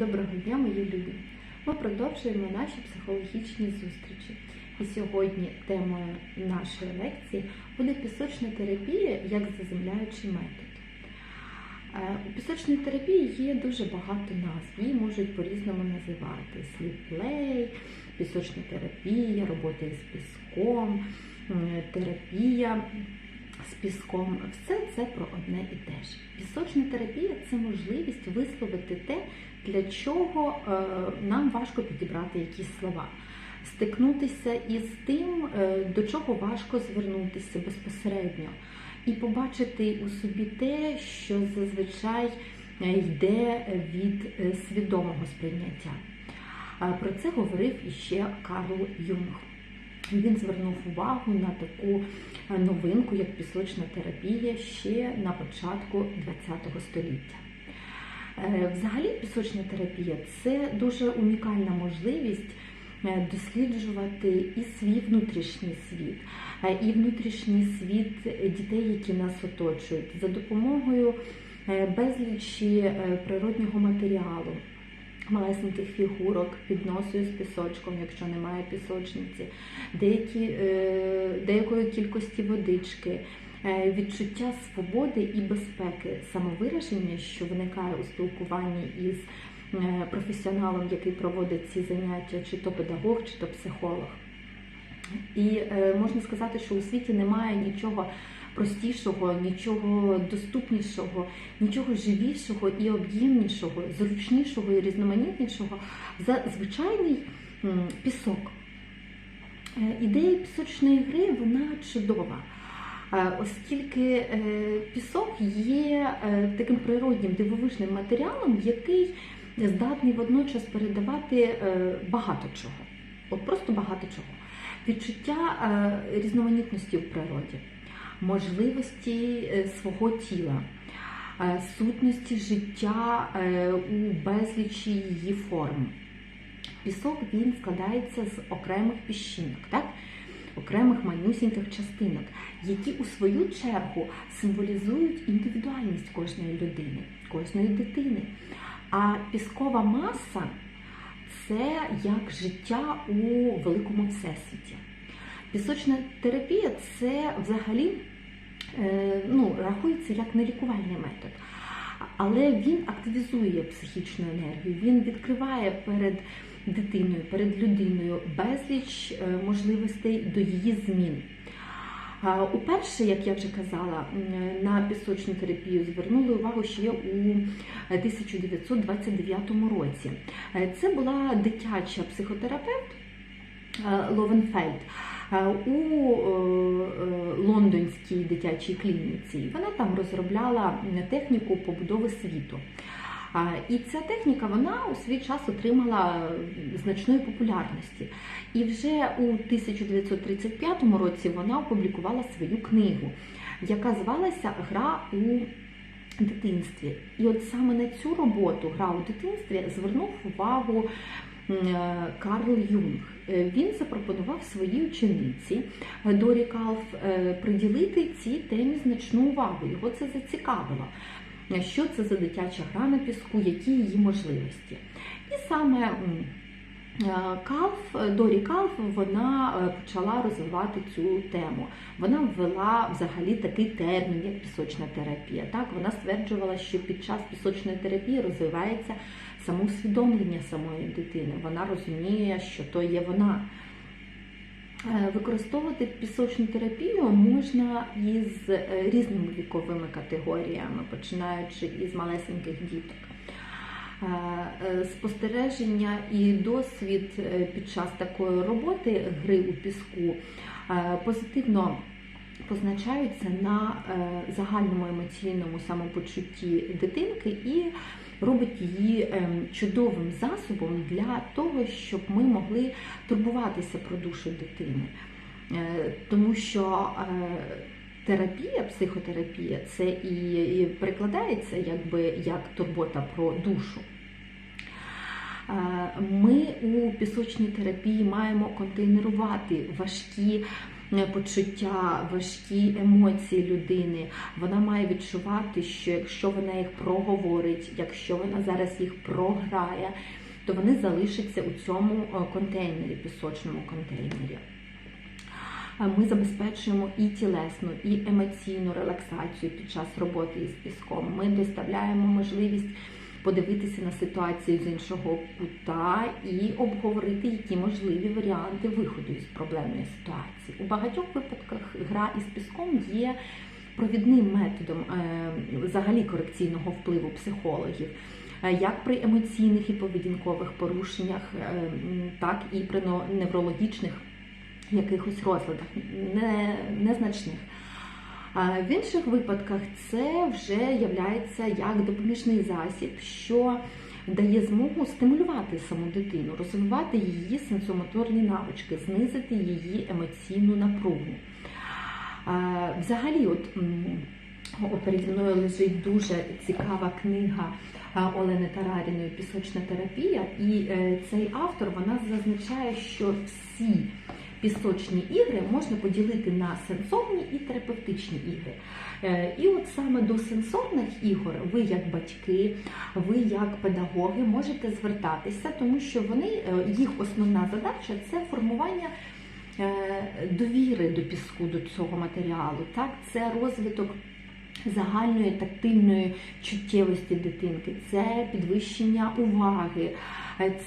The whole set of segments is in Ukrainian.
Доброго дня, мої любі! Ми продовжуємо наші психологічні зустрічі. І сьогодні темою нашої лекції буде пісочна терапія як заземляючий метод. Е, У пісочній терапії є дуже багато назв, її можуть по-різному називати: сліп-плей, пісочна терапія, робота із піском, терапія з піском. Все це про одне і те ж. Пісочна терапія це можливість висловити те, для чого е, нам важко підібрати якісь слова. Стикнутися із тим, е, до чого важко звернутися безпосередньо, і побачити у собі те, що зазвичай е, йде від свідомого сприйняття. Про це говорив іще Карл Юнг. Він звернув увагу на таку новинку, як пісочна терапія, ще на початку ХХ століття. Е, Взагалі, пісочна терапія це дуже унікальна можливість е, досліджувати і свій внутрішній світ, е, і внутрішній світ дітей, які нас оточують, за допомогою безлічі природнього матеріалу. Малесеньких фігурок, підносою з пісочком, якщо немає пісочниці, деякі, деякої кількості водички, відчуття свободи і безпеки, самовираження, що виникає у спілкуванні із е, професіоналом, який проводить ці заняття, чи то педагог, чи то психолог. І е, можна сказати, що у світі немає нічого простішого, нічого доступнішого, нічого живішого і об'ємнішого, зручнішого і різноманітнішого за звичайний пісок. Е, Ідея пісочної гри вона чудова, е, оскільки е, пісок є е, таким природнім дивовижним матеріалом, який здатний водночас передавати е, багато чого. От просто багато чого. Відчуття різноманітності в природі, можливості свого тіла, сутності життя у безлічі її форм. Пісок він складається з окремих піщинок, так? Окремих манюсіньких частинок, які у свою чергу символізують індивідуальність кожної людини, кожної дитини. А піскова маса це як життя у великому всесвіті. Пісочна терапія це взагалі е, ну, рахується як нелікувальний метод. Але він активізує психічну енергію, він відкриває перед дитиною, перед людиною безліч е, можливостей до її змін. Уперше, як я вже казала, на пісочну терапію звернули увагу ще у 1929 році. Е, Це була дитяча психотерапевт е, Ловенфельд е, у е, е, лондонській дитячій клініці. Вона там розробляла техніку побудови світу. І ця техніка вона у свій час отримала значної популярності. І вже у 1935 році вона опублікувала свою книгу, яка звалася Гра у дитинстві. І от саме на цю роботу Гра у дитинстві звернув увагу е, Карл Юнг. Е, Він запропонував своїй учениці е, Дорі Калф е, приділити цій темі значну увагу. Його це зацікавило. Що це за дитяча гра на піску, які її можливості. І саме е, Калф, Дорі Калф вона е, почала розвивати цю тему. Вона ввела взагалі такий термін, як пісочна терапія. Так, Вона стверджувала, що під час пісочної терапії розвивається самоусвідомлення самої дитини. Вона розуміє, що то є вона. Е, Використовувати пісочну терапію можна із е, різними віковими категоріями, починаючи із малесеньких діток. Е, Спостереження і досвід під час такої роботи гри у піску позитивно позначаються на загальному емоційному самопочутті дитинки і робить її ем, чудовим засобом для того, щоб ми могли турбуватися про душу дитини. Е, Тому що е, терапія, психотерапія це і перекладається якби як турбота про душу. Е, Ми у пісочній терапії маємо контейнерувати важкі почуття, важкі емоції людини. Вона має відчувати, що якщо вона їх проговорить, якщо вона зараз їх програє, то вони залишаться у цьому е, контейнері, пісочному контейнері. Е, Ми забезпечуємо і тілесну, і емоційну релаксацію під час роботи із піском. Ми доставляємо можливість подивитися на ситуацію з іншого кута і обговорити, які можливі варіанти виходу із проблемної ситуації. У багатьох випадках гра із піском є провідним методом е, взагалі корекційного впливу психологів. Е, Як при емоційних і поведінкових порушеннях, е, так і при неврологічних якихось розладах, не, незначних. В інших випадках це вже являється як допоміжний засіб, що дає змогу стимулювати саму дитину, розвивати її сенсомоторні навички, знизити її емоційну напругу. Взагалі, от переді мною лежить дуже цікава книга Олени Тараріної Пісочна терапія, і е, цей автор вона зазначає, що всі пісочні ігри можна поділити на сенсорні і терапевтичні ігри. Е, І от саме до сенсорних ігор ви, як батьки, ви як педагоги, можете звертатися, тому що вони е, їх основна задача це формування. е, Довіри до піску, до цього матеріалу, так це розвиток загальної тактильної чуттєвості дитинки, це підвищення уваги,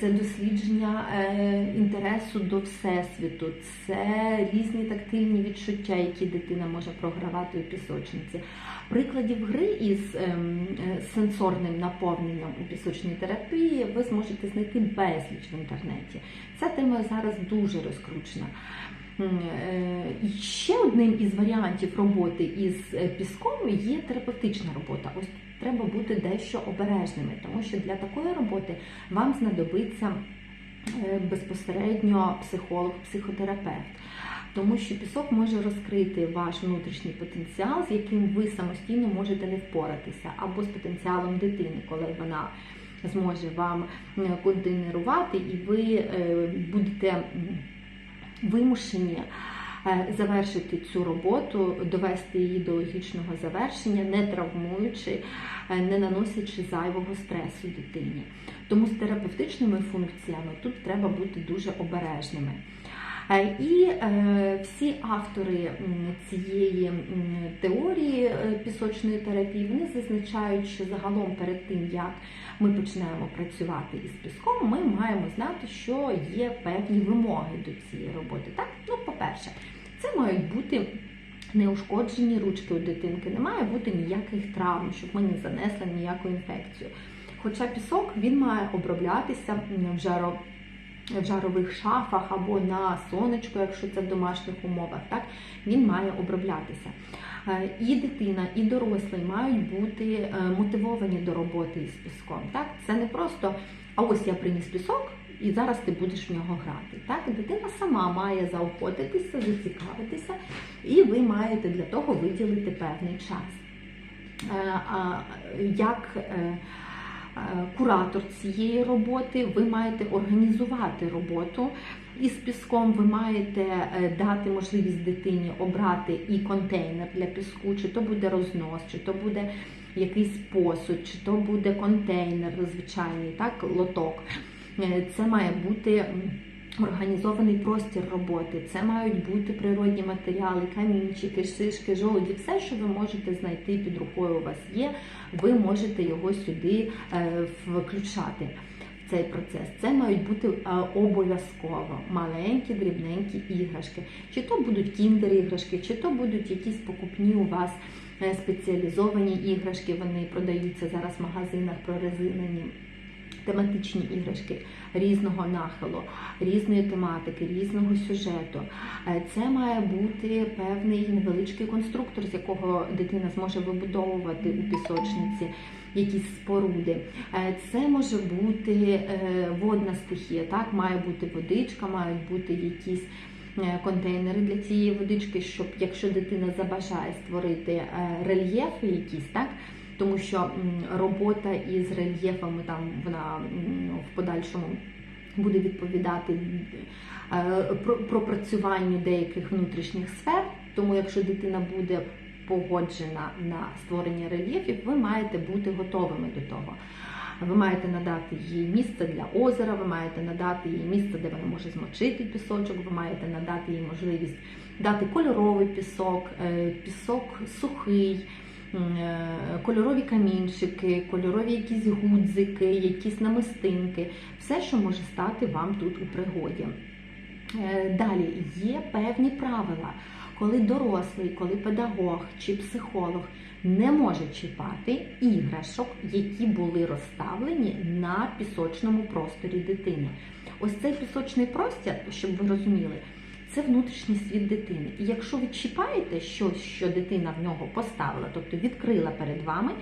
це дослідження е, інтересу до всесвіту, це різні тактильні відчуття, які дитина може програвати у пісочниці. Прикладів гри із ем, е, сенсорним наповненням у пісочній терапії ви зможете знайти безліч в інтернеті. Ця тема зараз дуже розкручена. Е, Ще одним із варіантів роботи із е, піском є терапевтична робота. Ось треба бути дещо обережними, тому що для такої роботи вам знадобиться е, безпосередньо психолог, психотерапевт. Тому що пісок може розкрити ваш внутрішній потенціал, з яким ви самостійно можете не впоратися, або з потенціалом дитини, коли вона зможе вам е, контейнерувати, і ви е, будете вимушені завершити цю роботу, довести її до логічного завершення, не травмуючи, е, не наносячи зайвого стресу дитині. Тому з терапевтичними функціями тут треба бути дуже обережними. Е, І е, всі автори цієї теорії е, пісочної терапії вони зазначають, що загалом перед тим, як ми починаємо працювати із піском, ми маємо знати, що є певні вимоги до цієї роботи. Так, ну, по-перше, це мають бути неушкоджені ручки у дитинки, не має бути ніяких травм, щоб ми не занесли ніяку інфекцію. Хоча пісок він має оброблятися вже жаро в жарових шафах або на сонечку, якщо це в домашніх умовах, так він має оброблятися. Е, І дитина, і дорослий мають бути е, мотивовані до роботи із піском. Так, це не просто а ось я приніс пісок. І зараз ти будеш в нього грати. Так, дитина сама має заохотитися, зацікавитися, і ви маєте для того виділити певний час. Е, Як куратор цієї роботи, ви маєте організувати роботу із піском, ви маєте е, дати можливість дитині обрати і контейнер для піску, чи то буде рознос, чи то буде якийсь посуд, чи то буде контейнер звичайний, так, лоток. Е, Це має бути. Організований простір роботи, це мають бути природні матеріали, камінчики, шишки, жолуді, все, що ви можете знайти під рукою, у вас є, ви можете його сюди е, включати в цей процес. Це мають бути е, обов'язково маленькі, дрібненькі іграшки. Чи то будуть кіндер-іграшки, чи то будуть якісь покупні у вас е, спеціалізовані іграшки, вони продаються зараз в магазинах прорезинені тематичні іграшки різного нахилу, різної тематики, різного сюжету. Е, Це має бути певний невеличкий конструктор, з якого дитина зможе вибудовувати у пісочниці якісь споруди. Е, Це може бути е, водна стихія, так має бути водичка, мають бути якісь. Контейнери для цієї водички, щоб якщо дитина забажає створити рельєфи якісь, так тому що робота із рельєфами там вона в подальшому буде відповідати е, про- пропрацюванню деяких внутрішніх сфер. Тому, якщо дитина буде погоджена на створення рельєфів, ви маєте бути готовими до того. Ви маєте надати їй місце для озера, ви маєте надати їй місце, де вона може змочити пісочок, ви маєте надати їй можливість дати кольоровий пісок, е, пісок сухий, кольорові камінчики, кольорові якісь гудзики, якісь намистинки, все, що може стати вам тут у пригоді. Е, Далі є певні правила, коли дорослий, коли педагог чи психолог не може чіпати іграшок, які були розставлені на пісочному просторі дитини. Ось цей пісочний простір, щоб ви розуміли, це внутрішній світ дитини. І якщо ви чіпаєте щось, що дитина в нього поставила, тобто відкрила перед вами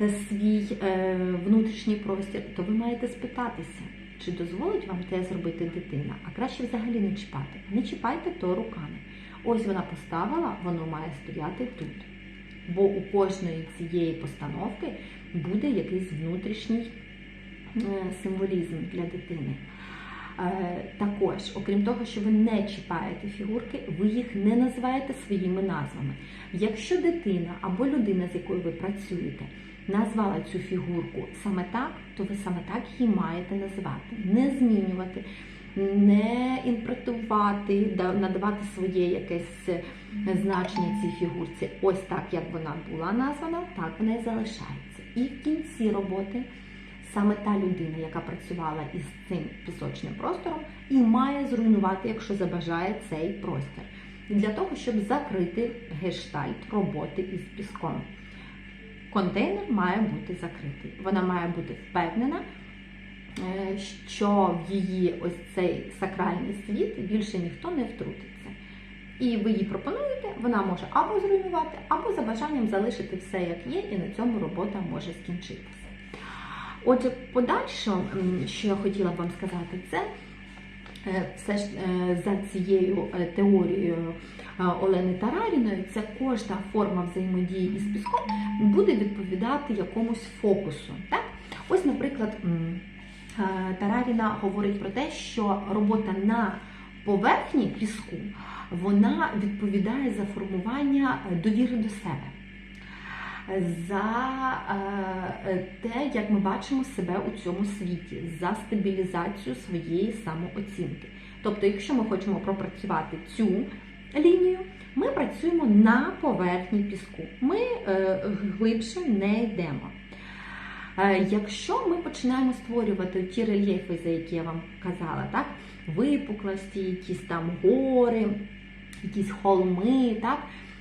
е, свій е, внутрішній простір, то ви маєте спитатися, чи дозволить вам те зробити дитина, а краще взагалі не чіпати. Не чіпайте то руками. Ось вона поставила, воно має стояти тут. Бо у кожної цієї постановки буде якийсь внутрішній е, символізм для дитини. Е, Також, окрім того, що ви не чіпаєте фігурки, ви їх не називаєте своїми назвами. Якщо дитина або людина, з якою ви працюєте, назвала цю фігурку саме так, то ви саме так її маєте називати, не змінювати, не інтерпретувати, надавати своє якесь е, значення цій фігурці. Ось так, як вона була названа, так вона і залишається. І в кінці роботи саме та людина, яка працювала із цим пісочним простором, і має зруйнувати, якщо забажає цей простір. Для того, щоб закрити гештальт роботи із піском. Контейнер має бути закритий. Вона має бути впевнена, е, що в її ось цей сакральний світ більше ніхто не втрутиться. І ви їй пропонуєте, вона може або зруйнувати, або за бажанням залишити все як є, і на цьому робота може скінчитися. Отже, подальше, що я хотіла б вам сказати, це е, все ж е, за цією е, теорією Олени Тараріної, це кожна форма взаємодії із піском буде відповідати якомусь фокусу. Так? Ось, наприклад, Тараріна говорить про те, що робота на поверхні піску вона відповідає за формування довіри до себе за е, те, як ми бачимо себе у цьому світі, за стабілізацію своєї самооцінки. Тобто, якщо ми хочемо пропрацювати цю лінію, ми працюємо на поверхні піску. Ми е, глибше не йдемо. Е, Якщо ми починаємо створювати ті рельєфи, за які я вам казала, так, випуклості, якісь там гори, якісь холми, так,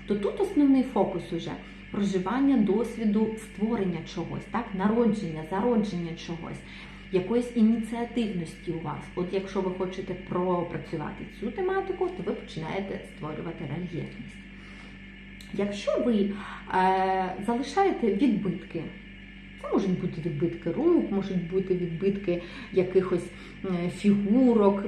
то тут основний фокус уже проживання досвіду створення чогось, так, народження, зародження чогось, якоїсь ініціативності у вас. От якщо ви хочете пропрацювати цю тематику, то ви починаєте створювати рельєфність. Якщо ви е, залишаєте відбитки, це можуть бути відбитки рук, можуть бути відбитки якихось е, фігурок,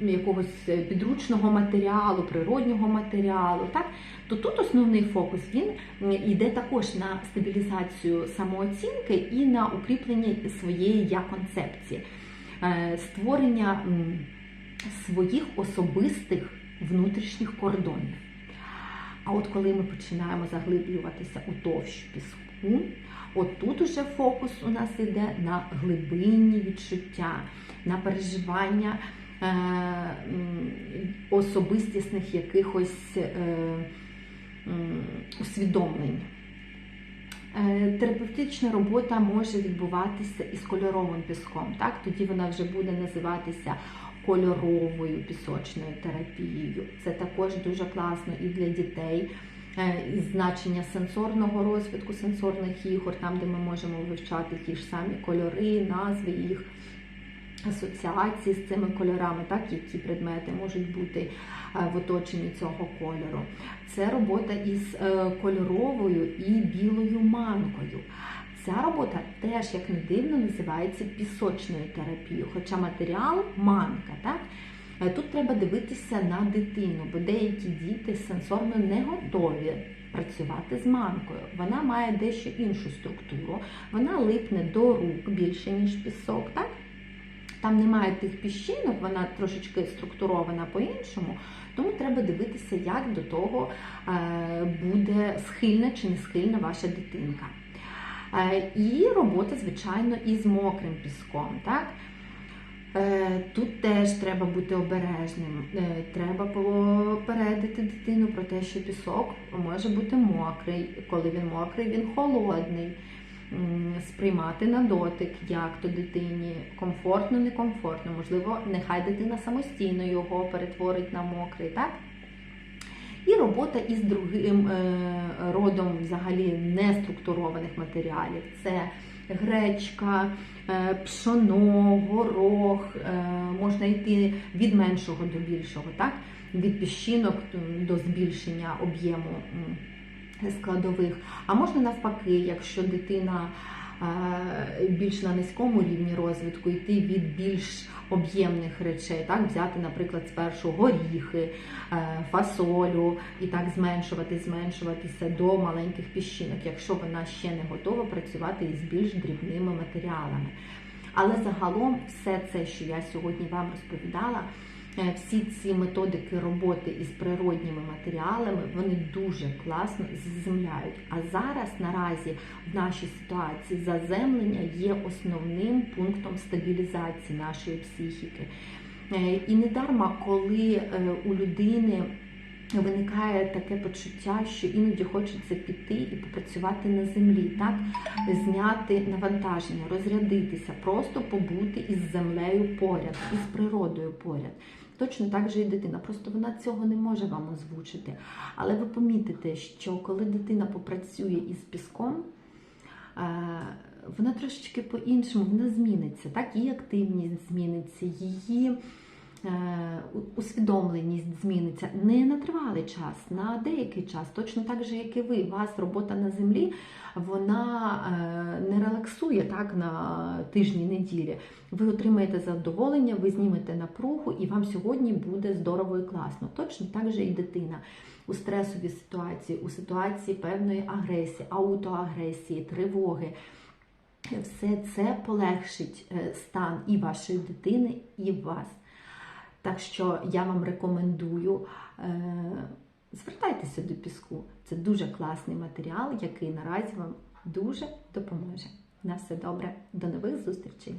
якогось е, підручного матеріалу, природнього матеріалу, так? то тут основний фокус він йде також на стабілізацію самооцінки і на укріплення своєї я-концепції, Е, створення своїх особистих внутрішніх кордонів. А от коли ми починаємо заглиблюватися у товщу піску, от тут уже фокус у нас йде на глибинні відчуття, на переживання особистісних якихось е, усвідомлень. Е, Терапевтична робота може відбуватися із кольоровим піском. Так? Тоді вона вже буде називатися кольоровою пісочною терапією. Це також дуже класно і для дітей. Е, із значення сенсорного розвитку, сенсорних ігор, там, де ми можемо вивчати ті ж самі кольори, назви їх, асоціації з цими кольорами, так, які предмети можуть бути е, в оточенні цього кольору. Це робота із е, кольоровою і білою манкою. Ця робота теж, як не дивно, називається пісочною терапією, хоча матеріал манка. Так? Е, Тут треба дивитися на дитину, бо деякі діти сенсорно не готові працювати з манкою. Вона має дещо іншу структуру, вона липне до рук більше, ніж пісок. Так? Там немає тих піщинок, вона трошечки структурована по-іншому, тому треба дивитися, як до того е, буде схильна чи не схильна ваша дитинка. Е, І робота, звичайно, із мокрим піском. Так? Е, Тут теж треба бути обережним. Треба попередити дитину про те, що пісок може бути мокрий. Коли він мокрий, він холодний. Сприймати на дотик, як то дитині комфортно, некомфортно. Можливо, нехай дитина самостійно його перетворить на мокрий, так? І робота із другим е, родом взагалі неструктурованих матеріалів. Це гречка, е, пшоно, горох, е, можна йти від меншого до більшого, так? від піщинок до збільшення об'єму складових. А можна навпаки, якщо дитина е, більш на низькому рівні розвитку, йти від більш об'ємних речей, так взяти, наприклад, спершу горіхи, е, фасолю і так зменшувати, зменшуватися до маленьких піщинок, якщо вона ще не готова працювати із більш дрібними матеріалами. Але загалом все це, що я сьогодні вам розповідала, всі ці методики роботи із природніми матеріалами, вони дуже класно заземляють. А зараз наразі в нашій ситуації заземлення є основним пунктом стабілізації нашої психіки. Е, І не дарма, коли е, у людини виникає таке почуття, що іноді хочеться піти і попрацювати на землі, так зняти навантаження, розрядитися, просто побути із землею поряд, із природою поряд. Точно так же і дитина. Просто вона цього не може вам озвучити. Але ви помітите, що коли дитина попрацює із піском, е, вона трошечки по-іншому вона зміниться. Так, її активність зміниться, її усвідомленість зміниться не на тривалий час, на деякий час, точно так же, як і ви. Вас робота на землі, вона е, не релаксує так на тижні, неділі. Ви отримаєте задоволення, ви знімете напругу, і вам сьогодні буде здорово і класно. Точно так же і дитина. У стресовій ситуації, у ситуації певної агресії, аутоагресії, тривоги. Все це полегшить е, стан і вашої дитини, і вас. Так що я вам рекомендую е, звертайтеся до піску. Це дуже класний матеріал, який наразі вам дуже допоможе. На все добре, до нових зустрічей!